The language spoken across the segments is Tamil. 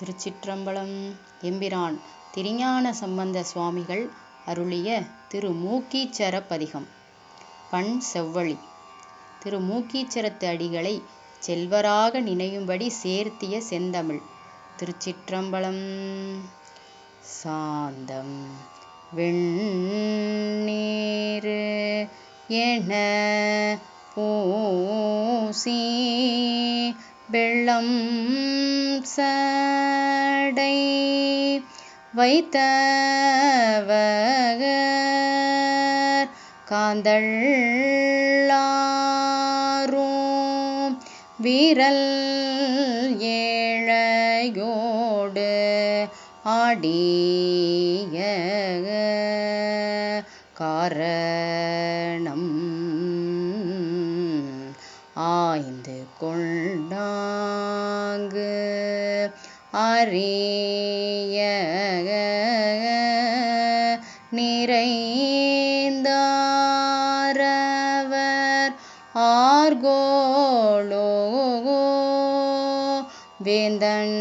திருச்சிற்றம்பலம் எம்பிரான் திருஞான சம்பந்த சுவாமிகள் அருளிய திருமூக்கீச்சரப் பதிகம் பண் செவ்வழி. திருமூக்கீச்சரத்து அடிகளை செல்வராக நினையும்படி சேர்த்திய செந்தமிழ். திருச்சிற்றம்பலம் சாந்தம் வெண்ணீரு என பூசி வெள்ளம் சடை வைத்தவகர் காந்தள்ளாரும் வீரல் ஏழையோடு ஆடிய கார அறிய நிறைந்தாரவர் ஆர்கோளோ வேந்தன்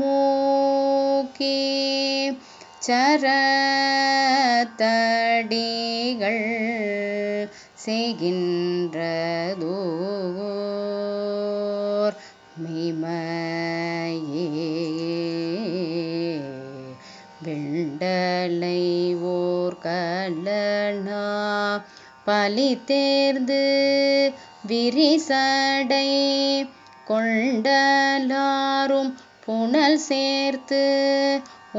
மூக்கி சரத்தடிகள் செய்கின்றதோ பலி தேர்ந்து விரிசடை கொண்டலாரும் புனல் சேர்த்து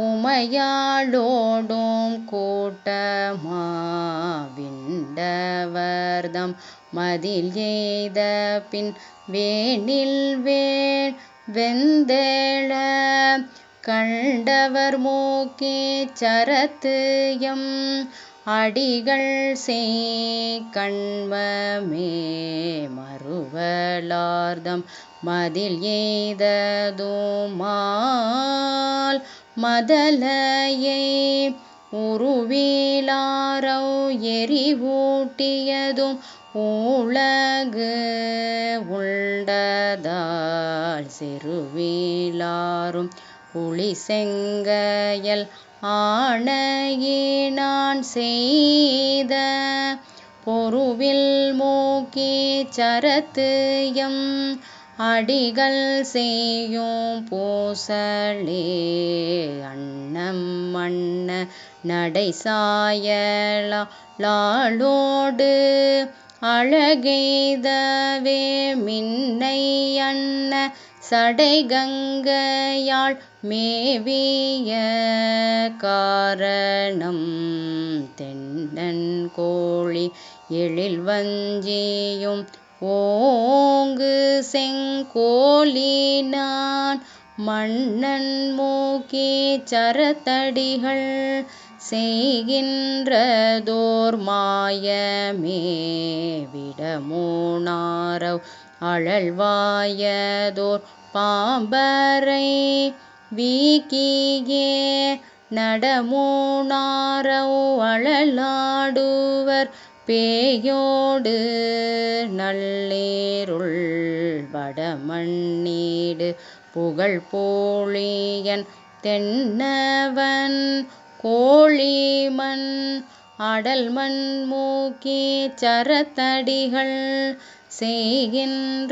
உமையாளோடும் கூட்டமாவிண்டவர்தம் மதில் எய்த பின் வேணில் வேள் வெந்தேள கண்டவர் மூக்கே சரத்து எம் அடிகள் செய் கண்மமே மறுவலார்தம் மதில் எய்ததுமால் மதலையை உருவிலாரோ எரிவூட்டியதும் உலகு உண்டதால் செருவிலாரும் புலி செங்கையல் ஆணையினான் செய்த பொருவில் மூக்கி சரத்து எம் அடிகள் செய்யும் பூசலே அன்னம் மண்ண நடை சாயலாளோடு அழகெய்தவே மின்னை அன்ன சடை கங்கையாள் மேவிய காரணம் தென்னன் கோழி எழில் வஞ்சியும் ஓங்கு செங்கோலினான் மன்னன் மூக்கே சரத்தடிகள் செய்கின்றதோர் மாயமே. விடமூணாரவ் அழல்வாயதோர் பாம்பரை வீக்கியே. நடமூணாரவ் அழலாடுவர் பேயோடு நல்லேருள் வடமண்ணீடு புகழ் போழியன் தென்னவன் கோழிமண் அடல்மண் மூக்கே சரத்தடிகள் செய்கின்றதோர்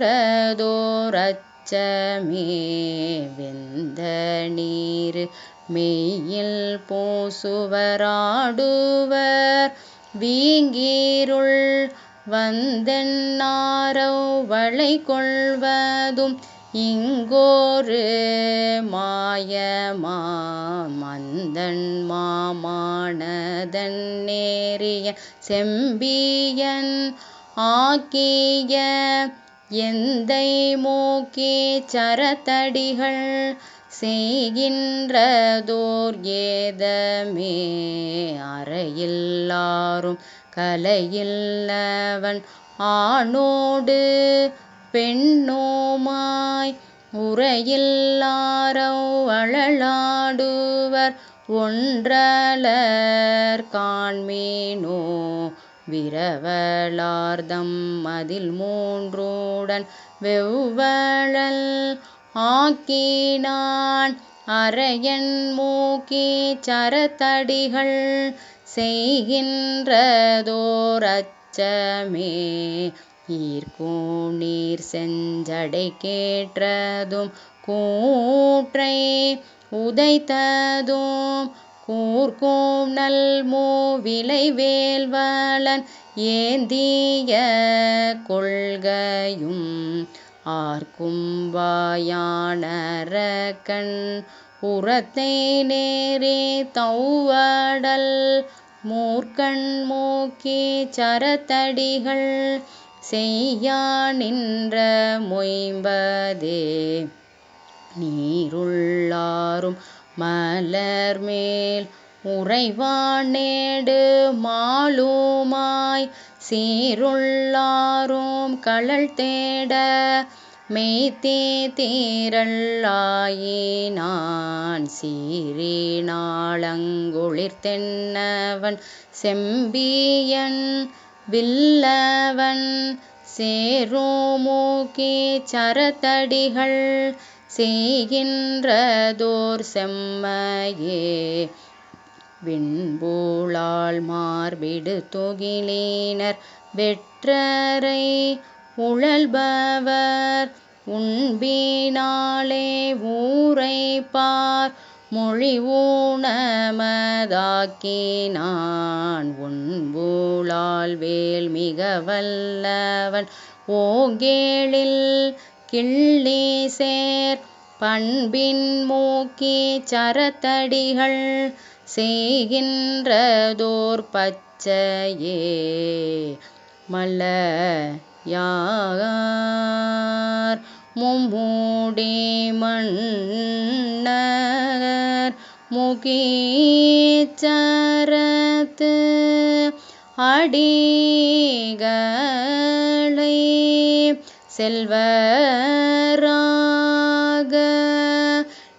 அச்சமே வெந்த நீர் மெய்யில் பூசுவராடுவர் வீங்கீருள் வந்தென்னாரவ் வளை கொள்வதும் இங்கோரு மாயமா மந்தன் மாமானதன் நேரிய செம்பியன் ஆக்கிய எந்தை மூக்கே சரத்தடிகள் செய்கின்றதோர் ஏதமே அறையில்லாரும் கலையில்லவன் ஆணோடு பெண்ணோமாய் உரையில்லாரோ அழலாடுவர் ஒன்றலர் காண்மேனோ விரவலார்தம் மதில் மூன்றோடன் வெவ்வழல் ஆக்கினான் அரையன் மூக்கே சரத்தடிகள் செய்கின்றதோர் அச்சமே ஈர்க்கூநீர் செஞ்சடை கேற்றதும் கூற்றை உதைத்ததும் கூர்க்கும் நல்மூவிலை வேல்வலன் ஏந்திய கொள்கையும் ஆர்க்கும் வாயானரக்கன் உரத்தை நேரே தௌவடல் மூர்க்கண் மூக்கீச் சரத்தடிகள் செய்யா நின்ற மொய்ம்பதே. நீருள்ளாரும் மலர்மேல் உறைவான் நேடு மாலுமாய் சீருள்ளாரும் கழல் தேட மெய்த்தே தீரல்லாயினான். சீரினாளங்குளிர்த்தென்னவன் செம்பியன் வில்லவன் சேரோமோகே சரத்தடிகள் செய்கின்றதோர் செம்மையே. விண்பூழாள் மார்பிடு தொகிலேனர் வெற்றரை உழல்பவர் உண்பினாலே ஊரைப்பார் மொழி ஊனமதாக்கினான் ஒண்பூழாள் வேல் மிக வல்லவன் ஓங்கேழில் கிள்ளீசேர் பண்பின் மூக்கிச் சரத்தடிகள் செய்கின்றதோர் பச்சையே மல்லையார் மும்மூடி மன்னர் முகீச்சரத்து அடிகளை செல்வராக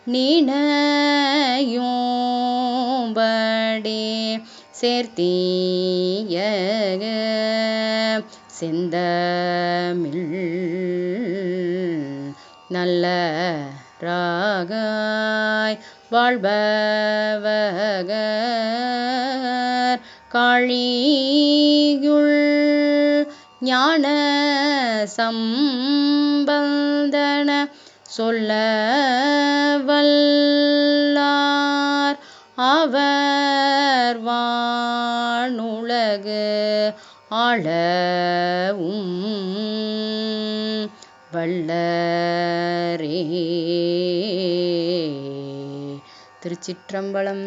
நினையும்படி சேர்த்திய செந்தமிழ் நல்ல ராகாய் வாழ்பவகர். காழியுள் ஞான சம்பந்தன சொல்ல வல்லார் அவர் வானுலகு ஆளவும் வல்லரே. திருச்சிற்றம்பலம்